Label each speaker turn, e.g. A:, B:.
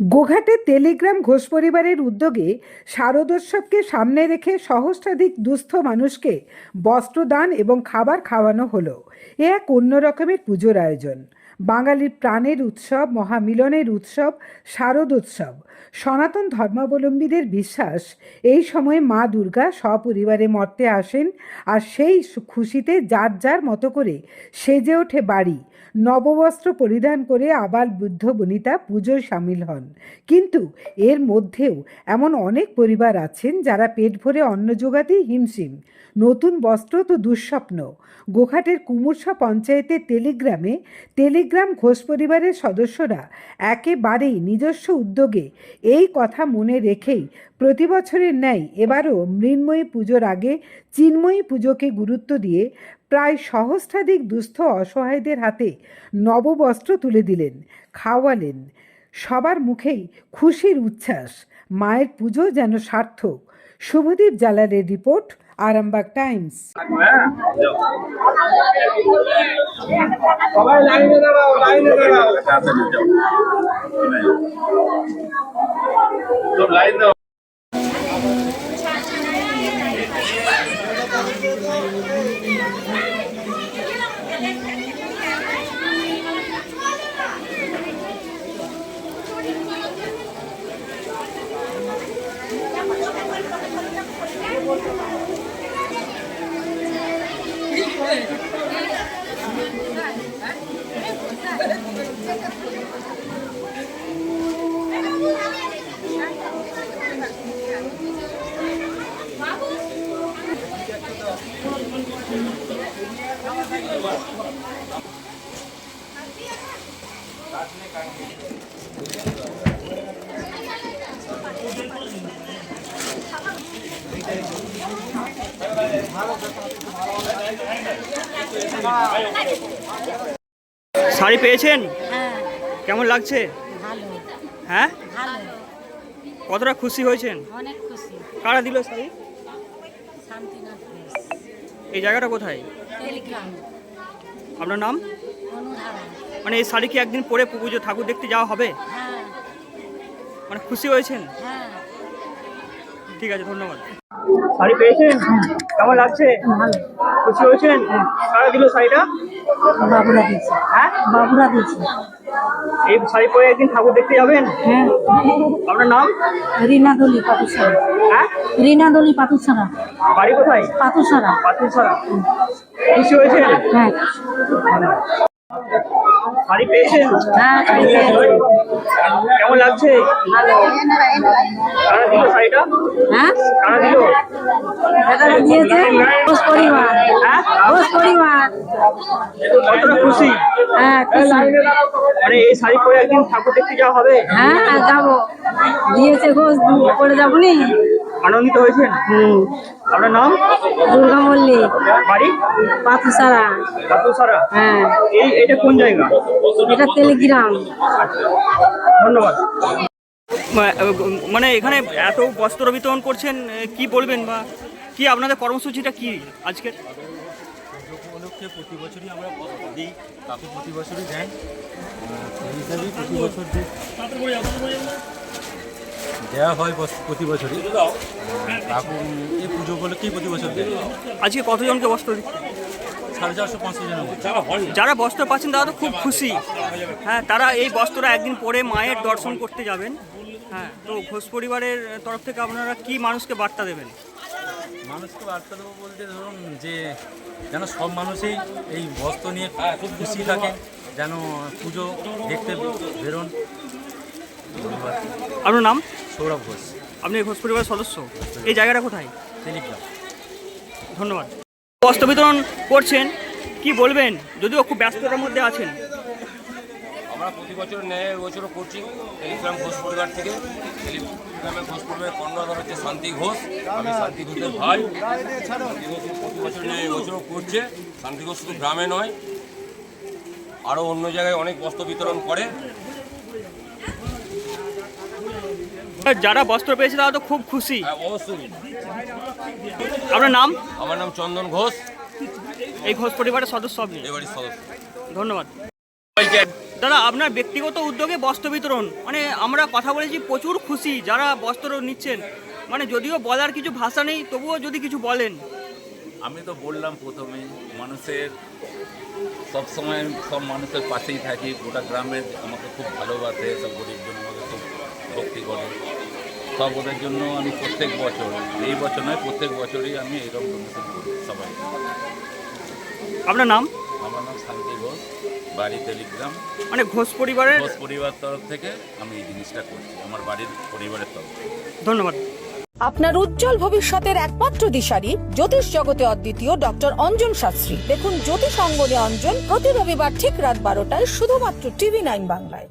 A: গোঘাটে Telegram Ghosh পরিবারের উদ্যোগে শারদোৎসবকে সামনে রেখে সহস্রাধিক দুস্থ মানুষকে বস্ত্রদান এবং খাবার খাওয়ানো হলো। এ এক অন্য রকমের পুজোর আয়োজন। বাঙালির প্রাণের উৎসব, মহামিলনের উৎসব, শারদ উৎসব। সনাতন ধর্মাবলম্বীদের বিশ্বাস, এই সময়ে মা দুর্গা সপরিবারে মর্তে আসেন আর সেই খুশিতে যার যার মতো করে সেজে ওঠে বাড়ি। নববস্ত্র পরিধান করে আবাল বৃদ্ধ বনিতা পুজোয় সামিল হন। কিন্তু এর মধ্যেও এমন অনেক পরিবার আছেন যারা পেট ভরে অন্ন জোগাতেই হিমশিম। নতুন বস্ত্র তো দুঃস্বপ্ন। গোঘাটের কুমুরসা পঞ্চায়েতের টেলিগ্রামে টেলিগ্রাম ঘোষ পরিবারের সদস্যরা একেবারেই নিজস্ব উদ্যোগে এই কথা মনে রেখেই প্রতি বছরের ন্যায় এবারও মৃন্ময়ী পুজোর আগে চিন্ময়ী পুজোকে গুরুত্ব দিয়ে প্রায় সহস্রাধিক দুস্থ অসহায়দের হাতে নববস্ত্র তুলে দিলেন, খাওয়ালেন। সবার মুখেই খুশির উচ্ছ্বাস। মায়ের পুজো যেন সার্থক। শুভদীপ জালারের রিপোর্ট आरंभक
B: टाइम्स লাইনে দাঁড়াও
C: শাড়ি পেয়েছেন?
D: হ্যাঁ।
C: কেমন লাগছে? হ্যাঁ? কতটা খুশি হয়েছেন? কারা দিল শাড়ি? এই জায়গাটা কোথায়? আপনার নাম? মানে এই শাড়ি কি একদিন পরে পুজো ঠাকুর দেখতে যাওয়া হবে?
D: হ্যাঁ।
C: মানে খুশি হয়েছেন?
D: হ্যাঁ।
C: ঠিক আছে ধন্যবাদ। শাড়ি পেয়েছেন? কেমন লাগছে?
D: ভালো।
C: খুশি হয়েছেন? কারা দিল শাড়িটা?
D: বাবুরা দিয়েছে।
C: হ্যাঁ?
D: বাবুরা দিয়েছে।
C: এই শাড়ি পরে একদিন ঠাকুর দেখতে যাবেন?
D: হ্যাঁ।
C: আপনার নাম?
D: রিনা দলি পাতুসারা
C: হ্যাঁ?
D: রিনা দলি পাতুসারা
C: বাড়ি কোথায়?
D: পাতুসারা
C: ছাড়া খুশি হয়েছেন?
D: হ্যাঁ।
C: শাড়ি পেয়েছেন?
D: হ্যাঁ
C: কেমন লাগছে? কারা দিল শাড়িটা?
D: হ্যাঁ?
C: কারা দিল? হ্যাঁ? কতটা খুশি? মানে এই শাড়ি পরে একদিন ঠাকুর দেখতে যাওয়া হবে?
D: হ্যাঁ যাব। দিয়েছে ঘোষ করে যাব নি?
C: আনন্দিত হয়েছেন?
D: হুম।
C: আপনার নাম?
D: দুর্গা মল্লিক।
C: বাড়ি?
D: পাতুসারা। হ্যাঁ।
C: এই এটা কোন জায়গা?
D: এটা টেলিগ্রাম।
C: ধন্যবাদ। মানে এখানে এত বস্ত্র বিতরণ করছেন কি বলবেন বা কি আপনাদের কর্মসূচিটা কি আজকের?
E: উপলক্ষে প্রতি বছরই আমরা দিই কাকু প্রতি বছরই দেয় সেই হিসাবেই প্রতি বছর যে দেওয়া হয় প্রতি বছরই। কাকু এই পুজো উপলক্ষেই প্রতি বছর দেয়
C: আজকে কতজনকে বস্ত্র?
E: সাড়ে চারশো পাঁচশো
C: যারা বস্ত্র পাচ্ছেন তারা তো খুব খুশি। হ্যাঁ তারা এই বস্ত্রটা একদিন পরে মায়ের দর্শন করতে যাবেন। হ্যাঁ তো ঘোষ পরিবারের তরফ থেকে আপনারা কি মানুষকে বার্তা দেবেন?
E: মানুষকে বার্তা দেবো বলতে ধরুন যে যেন সব মানুষই এই বস্ত্র নিয়ে খুব খুশি থাকে যেন পুজো দেখতে বেরোন।
C: আপনার নাম?
E: সৌরভ ঘোষ।
C: আপনি এই ঘোষ পরিবারের সদস্য? এই জায়গাটা কোথায়?
E: টেলিগ্রাম।
C: ধন্যবাদ। বস্ত্র বিতরণ করছেন কি বলবেন? যদিও খুব ব্যস্ততার মধ্যে আছেন।
F: আমরা প্রতি বছর ন্যায় বছরও করছি টেলিগ্রাম ঘোষ পরিবার থেকে। টেলিগ্রামের ঘোষ পরিবারের কর্ণধার হচ্ছে শান্তি ঘোষ আমি শান্তি ঘোষের ভাই। প্রতি বছর ন্যায় বছরও করছে শান্তি ঘোষ শুধু গ্রামে নয় আরও অন্য জায়গায় অনেক বস্ত্র বিতরণ করে।
C: যারা বস্ত্র পেয়েছে তারা তো খুব খুশি।
F: হ্যাঁ, অবশ্যই।
C: আপনার নাম?
F: আমার নাম চন্দন ঘোষ।
C: এই ঘোষ পরিবারের সদস্য আপনি?
F: সদস্য।
C: ধন্যবাদ। দাদা আপনার ব্যক্তিগত উদ্যোগে বস্ত্র বিতরণ মানে আমরা কথা বলেছি প্রচুর খুশি যারা বস্ত্র নিচ্ছেন। মানে যদিও বলার কিছু ভাষা নেই তবুও যদি কিছু বলেন।
G: আমি তো বললাম প্রথমে মানুষের সব সময় সব মানুষের পাশেই থাকি গোটা গ্রামের আমাকে খুব ভালোবাসে সব গরিবজন আমাকে খুব ভক্তি করে। সব ওদের জন্য আমি প্রত্যেক বছর এই বছর নয় প্রত্যেক বছরই আমি এইরকম ডোনেশন করি সবাই।
C: আপনার নাম?
G: আমার নাম শান্তি ঘোষ বাড়ি টেলিগ্রাম।
C: মানে ঘোষ পরিবারের?
G: ঘোষ পরিবার তরফ থেকে আমি এই জিনিসটা করছি আমার বাড়ির পরিবারের তরফ থেকে।
C: ধন্যবাদ।
H: আপনার উজ্জ্বল ভবিষ্যতের একমাত্র দিশারি জ্যোতিষ জগতে অদ্বিতীয় ডক্টর অঞ্জন শাস্ত্রী। দেখুন জ্যোতিষ অঙ্গনে অঞ্জন প্রতি রবিবার ঠিক রাত বারোটায় শুধুমাত্র টিভি নাইন বাংলায়।